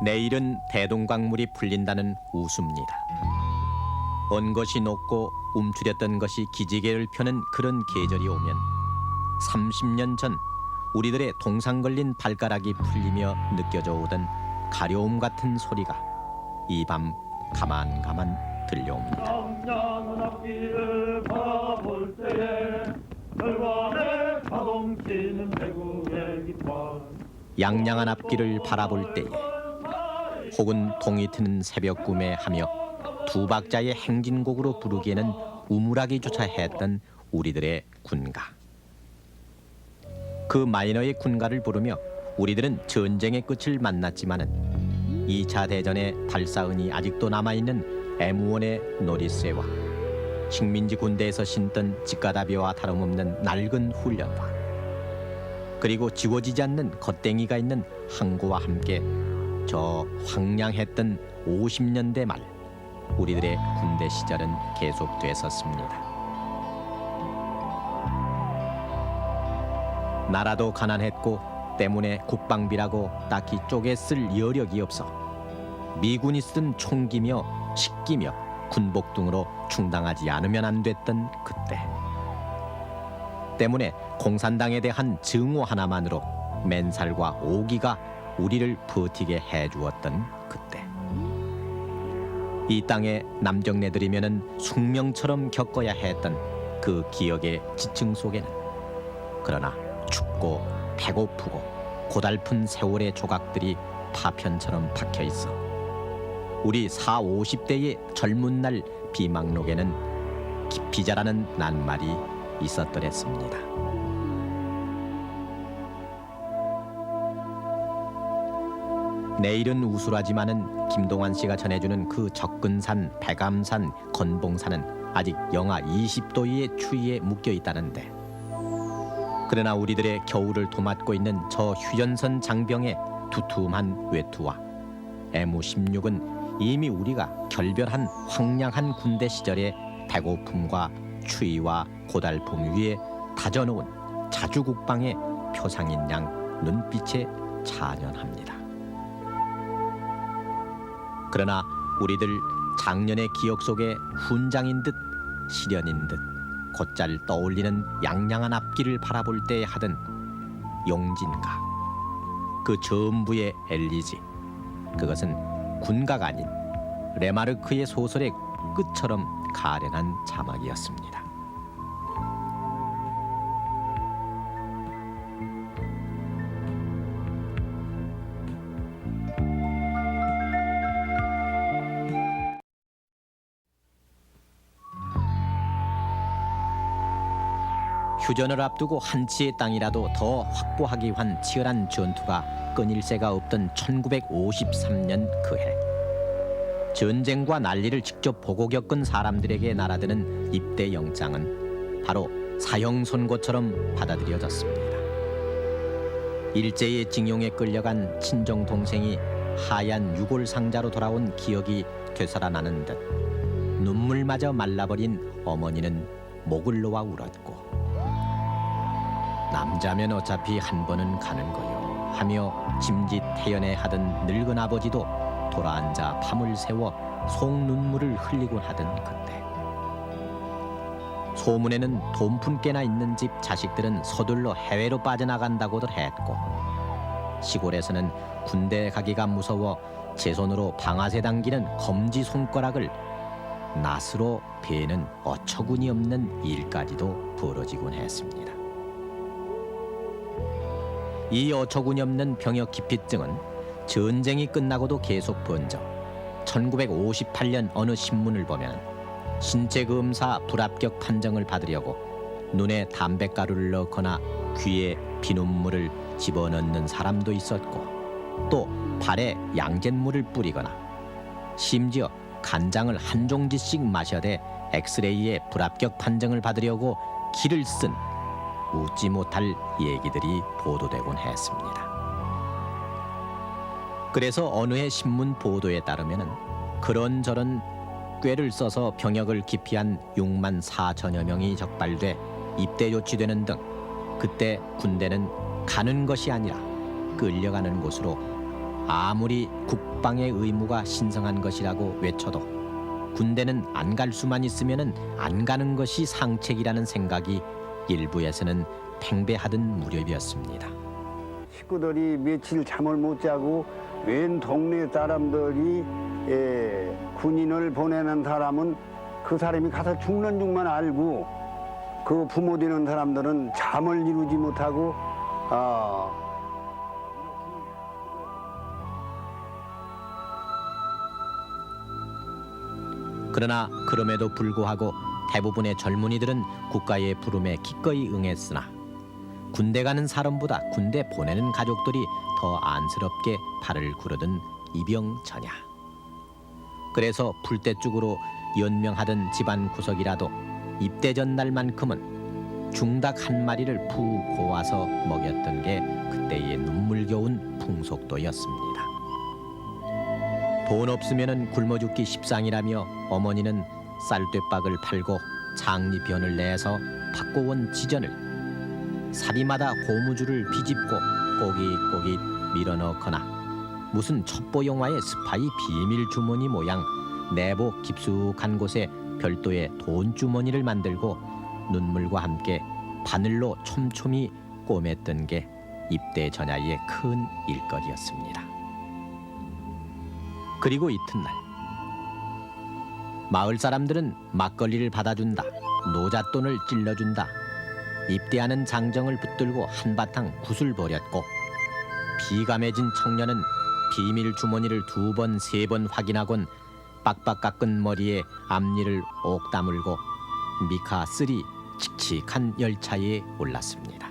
내일은 대동강물이 풀린다는 웃음입니다. 언 것이 녹고 움츠렸던 것이 기지개를 펴는 그런 계절이 오면 30년 전 우리들의 동상 걸린 발가락이 풀리며 느껴져 오던 가려움 같은 소리가 이 밤 가만가만 들려옵니다. 양양한 앞길을 바라볼 때에 혹은 동이 트는 새벽 꿈에 하며 두 박자의 행진곡으로 부르기에는 우물하기조차 했던 우리들의 군가. 그 마이너의 군가를 부르며 우리들은 전쟁의 끝을 만났지만은 2차 대전의 발사은이 아직도 남아있는 애무원의 놀이쇠와 식민지 군대에서 신던 직가다비와 다름없는 낡은 훈련과 그리고 지워지지 않는 겉댕이가 있는 항구와 함께 저 황량했던 50년대 말 우리들의 군대 시절은 계속됐었습니다. 나라도 가난했고 때문에 국방비라고 딱히 쪼개 쓸 여력이 없어 미군이 쓴 총기며 식기며 군복 등으로 충당하지 않으면 안 됐던 그때 때문에 공산당에 대한 증오 하나만으로 맨살과 오기가 우리를 버티게 해주었던 그때 이 땅에 남정네들이면은 숙명처럼 겪어야 했던 그 기억의 지층 속에는 그러나 춥고 배고프고 고달픈 세월의 조각들이 파편처럼 박혀 있어 우리 4, 50대의 젊은 날 비망록에는 깊이 자라는 낱말이 있었더랬습니다. 내일은 우술하지만은 김동완 씨가 전해주는 그 적근산, 백암산, 건봉산은 아직 영하 20도의 추위에 묶여 있다는데 그러나 우리들의 겨울을 도맡고 있는 저 휴전선 장병의 두툼한 외투와 M16은 이미 우리가 결별한 황량한 군대 시절의 배고픔과 추위와 고달픔 위에 다져놓은 자주국방의 표상인 양 눈빛에 찬연합니다. 그러나 우리들 작년의 기억 속에 훈장인 듯 시련인 듯 곧잘 떠올리는 양양한 앞길을 바라볼 때 하던 용진가 그 전부의 엘리지 그것은 군가가 아닌 레마르크의 소설의 끝처럼 가련한 자막이었습니다. 휴전을 앞두고 한치의 땅이라도 더 확보하기 위한 치열한 전투가 끊일 새가 없던 1953년 그해 전쟁과 난리를 직접 보고 겪은 사람들에게 날아드는 입대 영장은 바로 사형 선고처럼 받아들여졌습니다. 일제의 징용에 끌려간 친정 동생이 하얀 유골 상자로 돌아온 기억이 되살아나는 듯 눈물마저 말라버린 어머니는 목을 놓아 울었고 남자면 어차피 한 번은 가는 거요 하며 짐짓 태연해 하던 늙은 아버지도 돌아앉아 밤을 새워 속눈물을 흘리곤 하던 그때 소문에는 돈푼께나 있는 집 자식들은 서둘러 해외로 빠져나간다고들 했고 시골에서는 군대 가기가 무서워 제 손으로 방아쇠 당기는 검지 손가락을 낫으로 베는 어처구니 없는 일까지도 벌어지곤 했습니다. 이 어처구니 없는 병역 기피증은 전쟁이 끝나고도 계속 번져 1958년 어느 신문을 보면 신체 검사 불합격 판정을 받으려고 눈에 담뱃가루를 넣거나 귀에 비눗물을 집어넣는 사람도 있었고 또 발에 양잿물을 뿌리거나 심지어 간장을 한 종지씩 마셔대 엑스레이에 불합격 판정을 받으려고 기를 쓴 웃지 못할 얘기들이 보도되곤 했습니다. 그래서 어느 해 신문 보도에 따르면 그런저런 꾀를 써서 병역을 기피한 6만 4천여 명이 적발돼 입대 조치되는 등 그때 군대는 가는 것이 아니라 끌려가는 곳으로 아무리 국방의 의무가 신성한 것이라고 외쳐도 군대는 안 갈 수만 있으면은 안 가는 것이 상책이라는 생각이 일부에서는 팽배하던 무렵이었습니다. 식구들이 며칠 잠을 못 자고 웬 동네 사람들이 예, 군인을 보내는 사람은 그 사람이 가서 죽는 줄만 알고 그 부모 되는 사람들은 잠을 이루지 못하고 아, 그러나 그럼에도 불구하고 대부분의 젊은이들은 국가의 부름에 기꺼이 응했으나 군대 가는 사람보다 군대 보내는 가족들이 더 안쓰럽게 발을 구르던 이병전야. 그래서 풀떼죽으로 연명하던 집안 구석이라도 입대 전날만큼은 중닭 한 마리를 푹 고아서 먹였던 게 그때의 눈물겨운 풍속도였습니다. 돈 없으면은 굶어 죽기 십상이라며 어머니는 쌀되박을 팔고 장리변을 내서 바꿔온 지전을 사리마다 고무줄을 비집고 꼬깃꼬깃 밀어넣거나 무슨 첩보 영화의 스파이 비밀 주머니 모양 내복 깊숙한 곳에 별도의 돈 주머니를 만들고 눈물과 함께 바늘로 촘촘히 꼬맸던 게 입대 전야의 큰 일거리였습니다. 그리고 이튿날 마을 사람들은 막걸리를 받아준다 노잣돈을 찔러준다 입대하는 장정을 붙들고 한바탕 굿을 벌였고 비감해진 청년은 비밀 주머니를 두 번 세 번 확인하곤 빡빡 깎은 머리에 앞니를 옥 다물고 미카 쓰리 칙칙한 열차에 올랐습니다.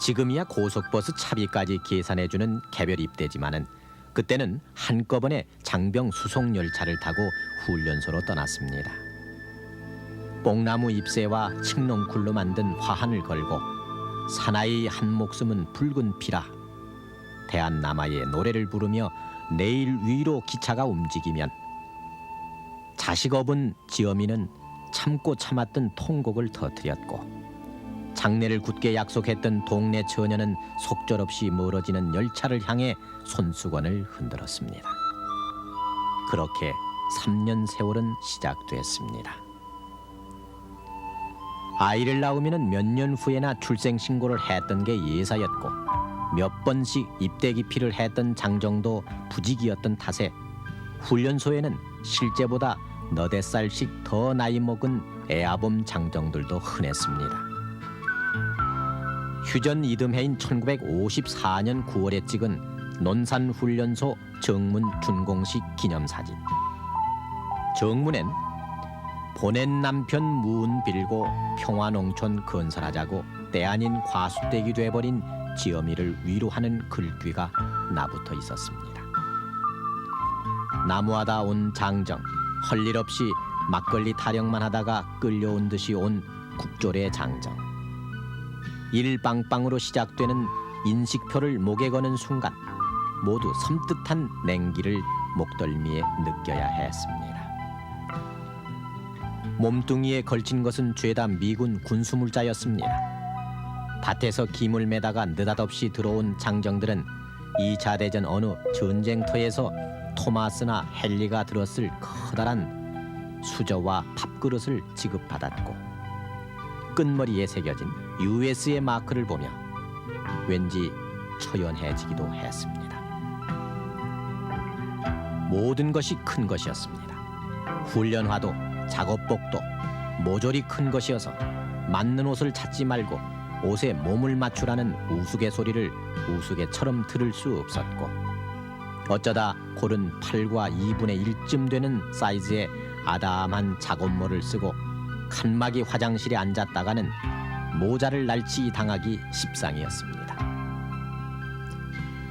지금이야 고속버스 차비까지 계산해주는 개별 입대지만은 그때는 한꺼번에 장병 수송 열차를 타고 훈련소로 떠났습니다. 뽕나무 잎새와 칡농쿨로 만든 화환을 걸고 사나이 한 목숨은 붉은 피라 대한 남아의 노래를 부르며 내일 위로 기차가 움직이면 자식 업은 지어미는 참고 참았던 통곡을 터뜨렸고 장례를 굳게 약속했던 동네 처녀는 속절없이 멀어지는 열차를 향해 손수건을 흔들었습니다. 그렇게 3년 세월은 시작됐습니다. 아이를 낳으면 몇 년 후에나 출생 신고를 했던 게 예사였고 몇 번씩 입대 기피를 했던 장정도 부직이었던 탓에 훈련소에는 실제보다 너댓 살씩 더 나이 먹은 애아범 장정들도 흔했습니다. 휴전 이듬해인 1954년 9월에 찍은 논산훈련소 정문 준공식 기념사진. 정문엔 보낸 남편 무은 빌고 평화농촌 건설하자고 때 아닌 과수댁이 돼버린 지어미를 위로하는 글귀가 나붙어 있었습니다. 나무하다 온 장정, 헐 일 없이 막걸리 타령만 하다가 끌려온 듯이 온 국조의 장정. 일빵빵으로 시작되는 인식표를 목에 거는 순간 모두 섬뜩한 냉기를 목덜미에 느껴야 했습니다. 몸뚱이에 걸친 것은 죄다 미군 군수물자였습니다. 밭에서 김을 매다가 느닷없이 들어온 장정들은 2차 대전 어느 전쟁터에서 토마스나 헨리가 들었을 커다란 수저와 밥그릇을 지급받았고 끝머리에 새겨진 US의 마크를 보며 왠지 초연해지기도 했습니다. 모든 것이 큰 것이었습니다. 훈련화도 작업복도 모조리 큰 것이어서 맞는 옷을 찾지 말고 옷에 몸을 맞추라는 우스갯소리를 우스갯처럼 들을 수 없었고 어쩌다 골은 8과 2분의 1쯤 되는 사이즈의 아담한 작업모를 쓰고 칸막이 화장실에 앉았다가는 모자를 날치 당하기 십상이었습니다.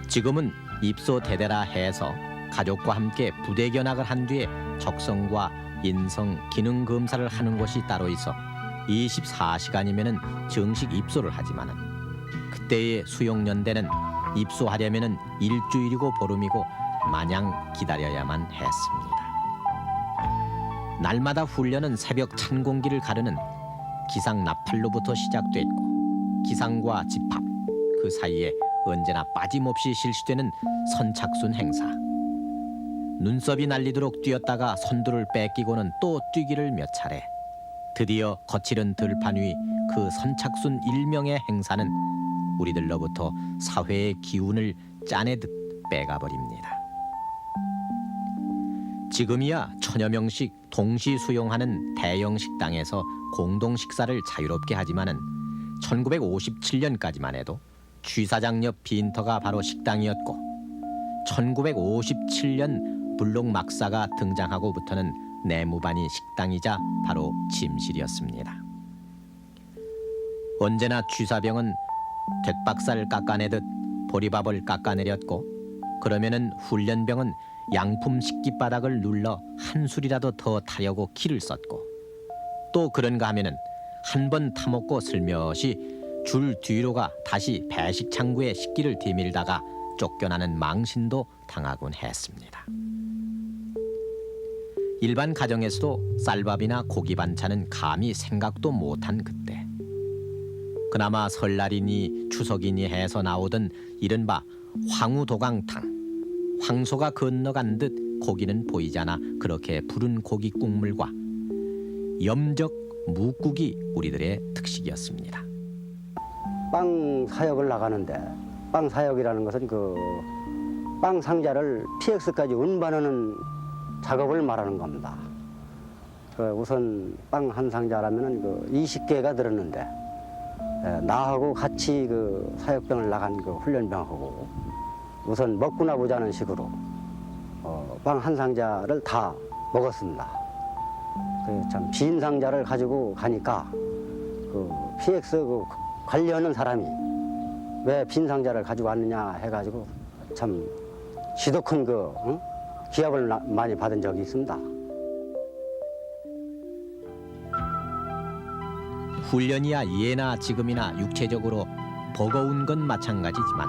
지금은 입소 대대라 해서 가족과 함께 부대 견학을 한 뒤에 적성과 인성 기능 검사를 하는 곳이 따로 있어 24시간이면은 정식 입소를 하지만은 그때의 수용연대는 입소하려면은 일주일이고 보름이고 마냥 기다려야만 했습니다. 날마다 훈련은 새벽 찬 공기를 가르는 기상 나팔로부터 시작됐고 기상과 집합 그 사이에 언제나 빠짐없이 실시되는 선착순 행사. 눈썹이 날리도록 뛰었다가 선두를 뺏기고는 또 뛰기를 몇 차례. 드디어 거칠은 들판 위 그 선착순 일명의 행사는 우리들로부터 사회의 기운을 짜내듯 빼가버립니다. 지금이야 천여 명씩 동시 수용하는 대형 식당에서 공동 식사를 자유롭게 하지만은 1957년까지만 해도 취사장 옆 빈터가 바로 식당이었고 1957년 블록 막사가 등장하고부터는 내무반이 식당이자 바로 침실이었습니다. 언제나 취사병은 볏박살 깎아내듯 보리밥을 깎아내렸고 그러면은 훈련병은 양품 식기바닥을 눌러 한 술이라도 더 타려고 기를 썼고 또 그런가 하면은 한 번 타먹고 슬며시 줄 뒤로 가 다시 배식 창구에 식기를 디밀다가 쫓겨나는 망신도 당하곤 했습니다. 일반 가정에서도 쌀밥이나 고기 반찬은 감히 생각도 못한 그때 그나마 설날이니 추석이니 해서 나오던 이른바 황우도강탕 황소가 건너간 듯 고기는 보이지 않아 그렇게 부른 고기 국물과 염적 묵국이 우리들의 특식이었습니다. 빵 사역을 나가는데 빵 사역이라는 것은 그 빵 상자를 PX까지 운반하는 작업을 말하는 겁니다. 그 우선 빵 한 상자라면은 그 20개가 들었는데 에, 나하고 같이 그 사역병을 나간 그 훈련병하고 우선 먹구나 보자는 식으로 어, 빵한 상자를 다 먹었습니다. 그참빈 상자를 가지고 가니까 그 PX 그 관리하는 사람이 왜 빈 상자를 가지고 왔느냐 해가지고 참 지도 큰그 기합을 나- 많이 받은 적이 있습니다. 훈련이야 예나 지금이나 육체적으로 버거운 건 마찬가지지만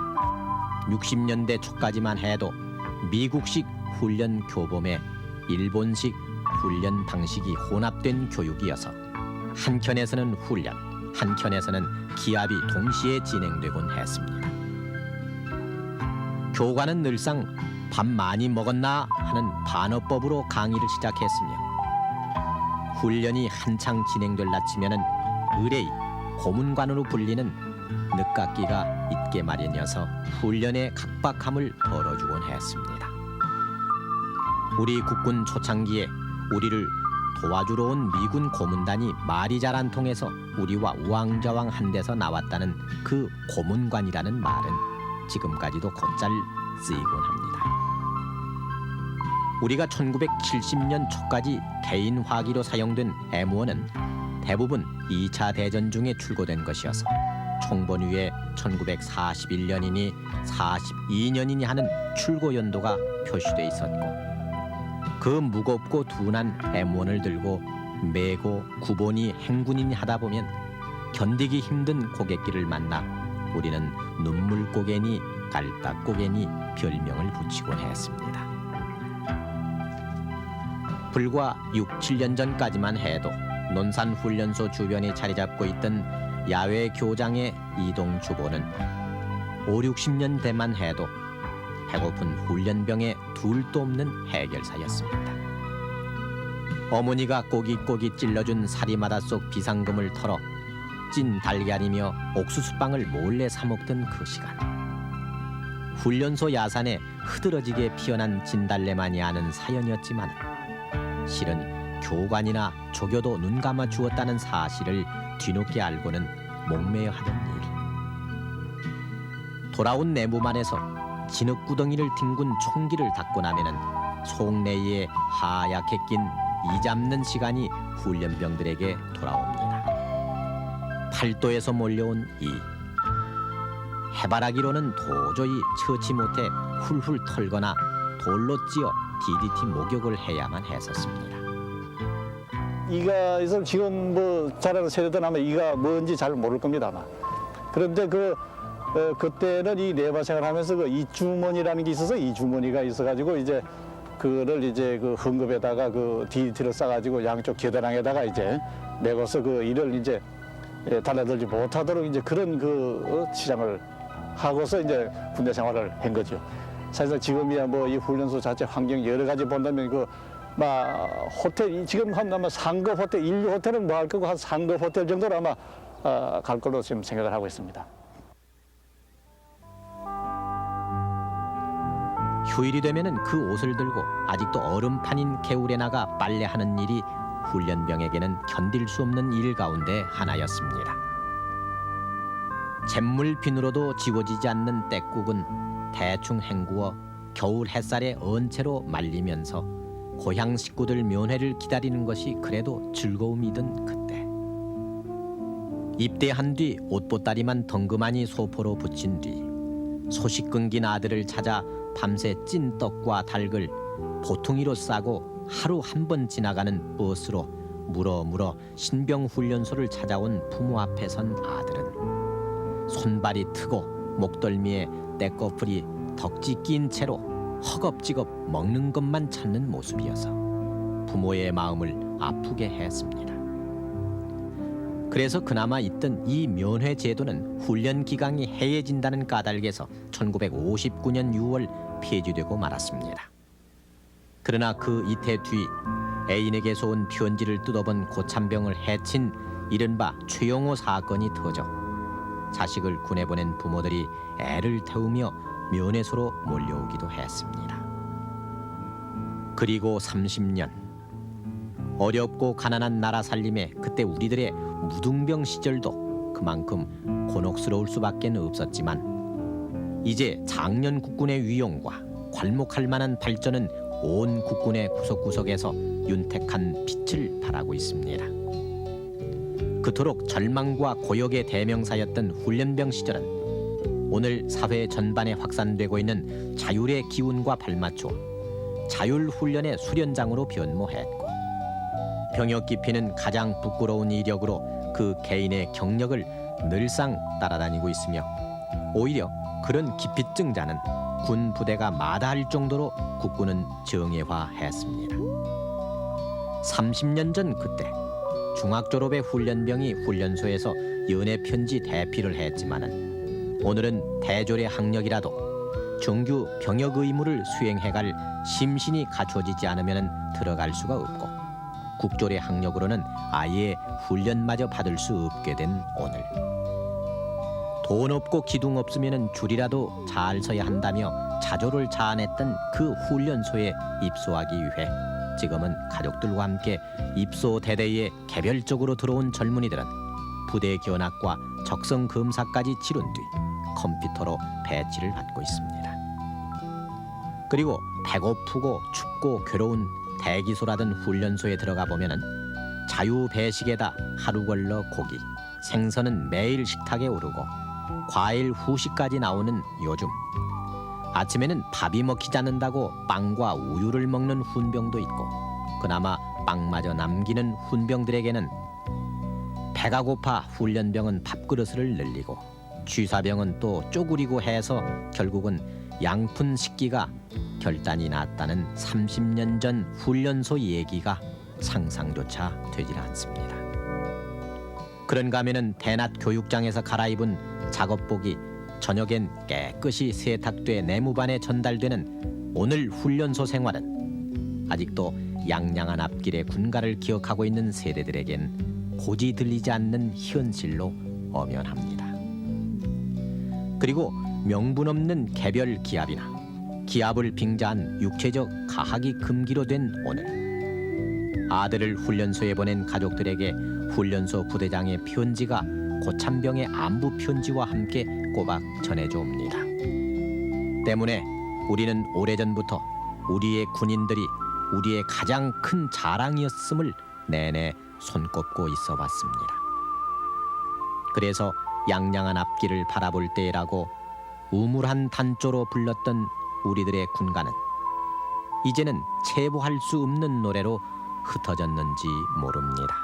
60년대 초까지만 해도 미국식 훈련 교범에 일본식 훈련 방식이 혼합된 교육이어서 한 켠에서는 훈련, 한 켠에서는 기합이 동시에 진행되곤 했습니다. 교관은 늘상 밥 많이 먹었나 하는 반어법으로 강의를 시작했으며 훈련이 한창 진행될 나치면은 의뢰이 고문관으로 불리는 늦깎이가 있게 마련이어서 훈련의 각박함을 덜어주곤 했습니다. 우리 국군 초창기에 우리를 도와주러 온 미군 고문단이 안 통해서 우리와 우왕좌왕 한 데서 나왔다는 그 고문관이라는 말은 지금까지도 곧잘 쓰이곤 합니다. 우리가 1970년 초까지 개인 화기로 사용된 M1은 대부분 2차 대전 중에 출고된 것이어서 총번 위에 1941년이니 42년이니 하는 출고 연도가 표시돼 있었고 그 무겁고 둔한 M1을 들고 메고 구본이 행군이니 하다 보면 견디기 힘든 고갯길을 만나 우리는 눈물 고개니 깔딱 고개니 별명을 붙이곤 했습니다. 불과 6, 7년 전까지만 해도 논산 훈련소 주변에 자리 잡고 있던 야외 교장의 이동 주보는 5, 60년 대만 해도 배고픈 훈련병의 둘도 없는 해결사였습니다. 어머니가 꼬깃꼬깃 찔러준 사리마다 속 비상금을 털어 찐 달걀이며 옥수수빵을 몰래 사 먹던 그 시간. 훈련소 야산에 흐드러지게 피어난 진달래만이 아는 사연이었지만 실은 교관이나 조교도 눈 감아 주었다는 사실을 뒤늦게 알고는 목매여 하던 일. 돌아온 내무만에서 진흙구덩이를 뒹군 총기를 닦고 나면은 속내에 하얗게 낀 이 잡는 시간이 훈련병들에게 돌아옵니다. 팔도에서 몰려온 이 해바라기로는 도저히 처치 못해 훌훌 털거나 돌로 찧어 DDT 목욕을 해야만 했었습니다. 이가 있으면 지금 뭐 자라는 세대들 아마 이가 뭔지 잘 모를 겁니다 아마. 그런데 그 어, 그때는 이 네바 생활하면서 그 이주머니라는 게 있어서 이주머니가 있어가지고 이제 그를 이제 그 흥급에다가 그 DDT를 싸가지고 양쪽 계단항에다가 이제 메고서 그 일을 이제 예, 달라들지 못하도록 이제 그런 그 어, 치장을 하고서 이제 군대 생활을 한 거죠. 사실상 지금이야 뭐 이 훈련소 자체 환경 여러 가지 본다면 그 막 호텔 이 지금 한 아마 상급 호텔 인류 호텔은 뭐 할 거고 한 상급 호텔 정도로 아마 어, 갈 걸로 지금 생각을 하고 있습니다. 휴일이 되면은 그 옷을 들고 아직도 얼음판인 개울에 나가 빨래하는 일이 훈련병에게는 견딜 수 없는 일 가운데 하나였습니다. 잿물 비누로도 지워지지 않는 때국은 대충 헹구어 겨울 햇살에 언 채로 말리면서 고향 식구들 면회를 기다리는 것이 그래도 즐거움이던 그때 입대한 뒤 옷보따리만 덩그마니 소포로 붙인 뒤 소식 끊긴 아들을 찾아 밤새 찐 떡과 닭을 보통이로 싸고 하루 한 번 지나가는 버스로 물어 물어 신병 훈련소를 찾아온 부모 앞에 선 아들은 손발이 트고 목덜미에 떼꺼풀이 덕지 낀 채로 허겁지겁 먹는 것만 찾는 모습이어서 부모의 마음을 아프게 했습니다. 그래서 그나마 있던 이 면회 제도는 훈련 기간이 해해진다는 까닭에서 1959년 6월 폐지되고 말았습니다. 그러나 그 이태 뒤 애인에게서 온 편지를 뜯어본 고참병을 해친 이른바 최영호 사건이 터져 자식을 군에 보낸 부모들이 애를 태우며 면회소로 몰려오기도 했습니다. 그리고 30년 어렵고 가난한 나라 살림에 그때 우리들의 무등병 시절도 그만큼 곤혹스러울 수밖에 없었지만 이제 장년 국군의 위용과 괄목할 만한 발전은 온 국군의 구석구석에서 윤택한 빛을 발하고 있습니다. 그토록 절망과 고역의 대명사였던 훈련병 시절은 오늘 사회 전반에 확산되고 있는 자율의 기운과 발맞춰 자율 훈련의 수련장으로 변모했고 병역 기피는 가장 부끄러운 이력으로 그 개인의 경력을 늘상 따라다니고 있으며 오히려 그런 기피증자는 군 부대가 마다할 정도로 국군은 정예화했습니다. 30년 전 그때 중학 졸업의 훈련병이 훈련소에서 연애 편지 대피를 했지만은 오늘은 대졸의 학력이라도 정규 병역 의무를 수행해갈 심신이 갖춰지지 않으면 들어갈 수가 없고 국졸의 학력으로는 아예 훈련마저 받을 수 없게 된 오늘 돈 없고 기둥 없으면 줄이라도 잘 서야 한다며 자조를 자아냈던 그 훈련소에 입소하기 위해 지금은 가족들과 함께 입소 대대에 개별적으로 들어온 젊은이들은 부대 견학과 적성 검사까지 치른 뒤 컴퓨터로 배치를 받고 있습니다. 그리고 배고프고 춥고 괴로운 대기소라든 훈련소에 들어가 보면은 자유 배식에다 하루 걸러 고기, 생선은 매일 식탁에 오르고 과일 후식까지 나오는 요즘 아침에는 밥이 먹히지 않는다고 빵과 우유를 먹는 훈병도 있고 그나마 빵마저 남기는 훈병들에게는 배가 고파 훈련병은 밥그릇을 늘리고 취사병은 또 쪼그리고 해서 결국은 양푼 식기가 결단이 났다는 30년 전 훈련소 얘기가 상상조차 되질 않습니다. 그런가 하면은 대낮 교육장에서 갈아입은 작업복이 저녁엔 깨끗이 세탁돼 내무반에 전달되는 오늘 훈련소 생활은 아직도 양양한 앞길의 군가를 기억하고 있는 세대들에겐 고지 들리지 않는 현실로 엄연합니다. 그리고 명분 없는 개별 기합이나 기합을 빙자한 육체적 가학이 금기로 된 오늘 아들을 훈련소에 보낸 가족들에게 훈련소 부대장의 편지가 고참병의 안부 편지와 함께 꼬박 전해져 옵니다. 때문에 우리는 오래전부터 우리의 군인들이 우리의 가장 큰 자랑이었음을 내내 손꼽고 있어 왔습니다. 그래서 양양한 앞길을 바라볼 때라고 우물한 단조로 불렀던 우리들의 군가는 이제는 체부할 수 없는 노래로 흩어졌는지 모릅니다.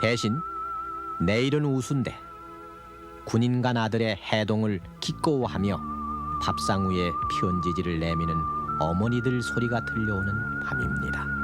대신 내일은 우순데 군인 간 아들의 해동을 기꺼워하며 밥상 위에 편지지를 내미는 어머니들 소리가 들려오는 밤입니다.